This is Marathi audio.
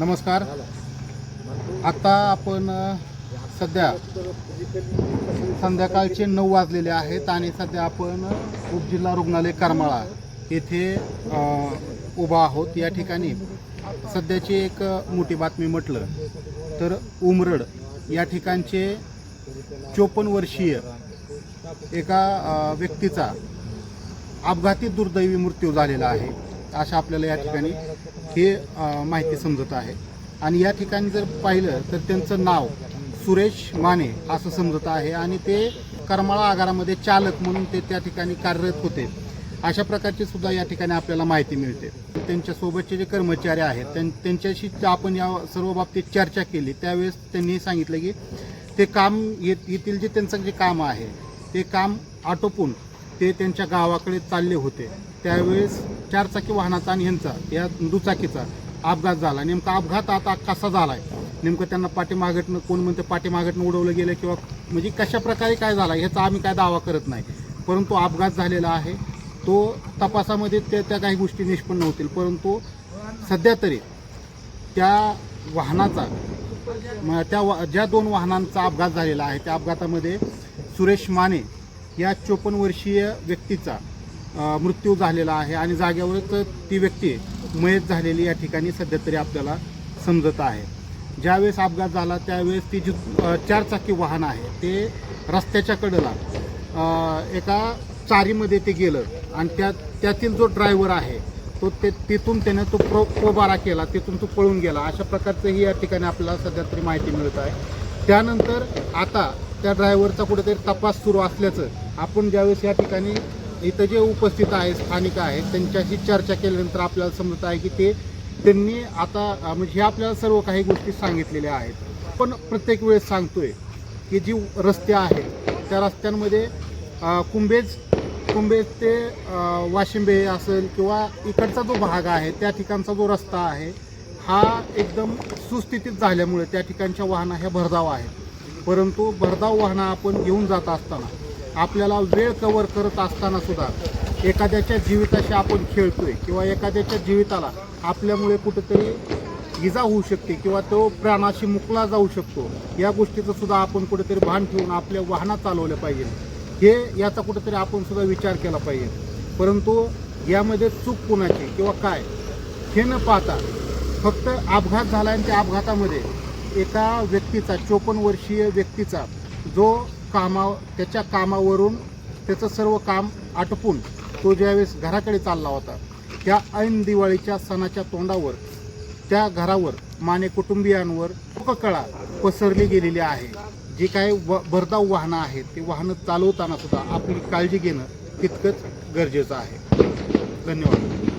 नमस्कार. आता आपण सध्या संध्याकाळचे नऊ वाजलेले आहेत आणि सध्या आपण उपजिल्हा रुग्णालय करमाळा येथे उभा आहोत. या ठिकाणी सध्याची एक मोठी बातमी म्हटलं तर उमरड या ठिकाणचे चोपन्न वर्षीय एका व्यक्तीचा अपघाती दुर्दैवी मृत्यू झालेला आहे. अशा आपल्याला या ठिकाणी हे माहिती समजत आहे. आणि या ठिकाणी जर पाहिलं तर त्यांचं नाव सुरेश माने असं समजत आहे. आणि ते करमाळा आगारामध्ये चालक म्हणून ते त्या ठिकाणी कार्यरत होते. अशा प्रकारची सुद्धा या ठिकाणी आपल्याला माहिती मिळते. त्यांच्यासोबतचे जे कर्मचारी आहेत त्यां- त्यांच्याशी आपण या सर्व बाबतीत चर्चा केली त्यावेळेस त्यांनी सांगितलं की ते काम येत येथील जे त्यांचं जे काम आहे ते काम आटोपून ते त्यांच्या गावाकडे चालले होते. त्यावेळेस चारचाकी वाहनाचा आणि ह्यांचा या दुचाकीचा अपघात झाला. नेमका अपघात आता कसा झाला आहे नेमकं त्यांना पाठीमागटनं कोण म्हणतं पाठीमागटनं उडवलं गेलं किंवा म्हणजे कशा प्रकारे काय झाला ह्याचा आम्ही काय दावा करत नाही. परंतु अपघात झालेला आहे. तो तपासामध्ये त्या त्या काही गोष्टी निष्पन्न होतील. परंतु सध्या तरी त्या वाहनाचा त्या वा- ज्या दोन वाहनांचा अपघात झालेला आहे त्या अपघातामध्ये सुरेश माने या चोपन्न वर्षीय व्यक्तीचा मृत्यू झालेला आहे आणि जागेवरच ती व्यक्ती मयत झालेली या ठिकाणी सध्या तरी आपल्याला समजत आहे. ज्यावेळेस अपघात झाला त्यावेळेस ती जी चारचाकी वाहन आहे ते रस्त्याच्या कडेला एका चारीमध्ये ते गेलं आणि त्या त्यातील जो ड्रायव्हर आहे तो ते तिथून त्याने तो प्रो पोबारा केला तिथून तो पळून गेला. अशा प्रकारचंही या ठिकाणी आपल्याला सध्या तरी माहिती मिळत आहे. त्यानंतर आता त्या ड्रायव्हरचा कुठेतरी तपास सुरू असल्याचं आपण ज्यावेळेस या ठिकाणी इथं जे उपस्थित आहेत स्थानिक आहेत त्यांच्याशी चर्चा केल्यानंतर आपल्याला समजत आहे की ते त्यांनी आता म्हणजे हे आपल्याला सर्व काही गोष्टी सांगितलेल्या आहेत. पण प्रत्येक वेळेस सांगतोय की जी रस्ते आहेत त्या रस्त्यांमध्ये कुंभेज कुंभेज ते वाशिंबे असेल किंवा इकडचा जो भाग आहे त्या ठिकाणचा जो रस्ता आहे हा एकदम सुस्थितीत झाल्यामुळे त्या ठिकाणच्या वाहनं ह्या भरधाव आहेत. परंतु भरधाव वाहनं आपण घेऊन जात असताना आपल्याला वेळ कवर करत असताना सुद्धा एखाद्याच्या जीविताशी आपण खेळतोय किंवा एखाद्याच्या जीविताला आपल्यामुळे कुठेतरी इजा होऊ शकते किंवा तो प्राणाशी मुकला जाऊ शकतो या गोष्टीचं सुद्धा आपण कुठेतरी भान ठेवून आपल्या वाहनात चालवलं पाहिजे. हे याचा कुठेतरी आपण सुद्धा विचार केला पाहिजे. परंतु यामध्ये चूक कुणाची किंवा काय हे न पाहता फक्त अपघात झाला आणि त्या अपघातामध्ये एका व्यक्तीचा चोपन्न वर्षीय व्यक्तीचा जो कामा त्याच्या कामावरून त्याचं सर्व काम आटपून तो ज्यावेळेस घराकडे चालला होता त्या ऐन दिवाळीच्या सणाच्या तोंडावर त्या घरावर माने कुटुंबियांवर कळा पसरली गेलेली आहे. जी काही व भरधाव वाहनं आहेत ते वाहनं चालवताना सुद्धा आपली काळजी घेणं तितकंच गरजेचं आहे. धन्यवाद.